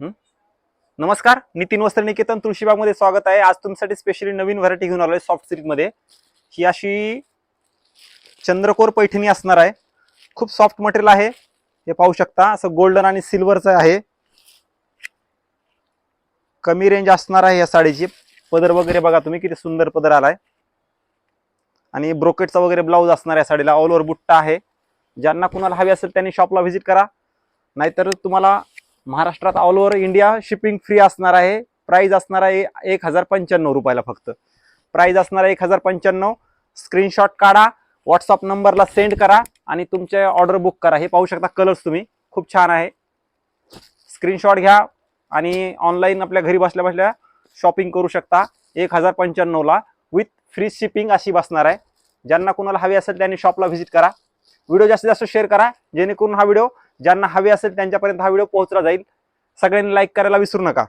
नमस्कार नितीन वस्त्र निकेतन तुळशीबागमध्ये स्वागत आहे. आज तुमच्यासाठी स्पेशली नवीन व्हरायटी घेऊन आलोय सॉफ्ट सिल्कमध्ये ही अशी चंद्रकोर पैठणी असणार आहे. खूप सॉफ्ट मटेरियल आहे. हे पाहू शकता असं गोल्डन आणि सिल्वरचं आहे. कमी रेंज असणार आहे या साडीची. पदर वगैरे बघा तुम्ही किती सुंदर पदर आलाय. आणि ब्रोकेटचा वगैरे ब्लाऊज असणार आहे या साडीला. ऑल ओव्हर बुट्टा आहे. ज्यांना कुणाला हवी असेल त्यांनी शॉपला व्हिजिट करा. नाहीतर तुम्हाला महाराष्ट्रात all over India shipping free असणार आहे. प्राईज असणार आहे एक हजार पंच्याण्णव रुपयाला फक्त. प्राईज असणार आहे एक हजार पंच्याण्णव. स्क्रीनशॉट काढा. व्हॉट्सअप नंबरला सेंड करा आणि तुमचे ऑर्डर बुक करा. हे पाहू शकता कलर्स तुम्ही. खूप छान आहे. स्क्रीनशॉट घ्या आणि ऑनलाईन आपल्या घरी बसल्या बसल्या शॉपिंग करू शकता. एक हजार पंच्याण्णवला विथ फ्री शिपिंग अशी बसणार आहे. ज्यांना कुणाला हवी असेल त्यांनी शॉपला व्हिजिट करा. व्हिडिओ जास्तीत जास्त शेअर करा. जेणेकरून हा व्हिडिओ ज्यांना हवे असेल त्यांच्यापर्यंत हा व्हिडिओ पोहोचला जाईल. सगळ्यांनी लाईक करायला विसरू नका.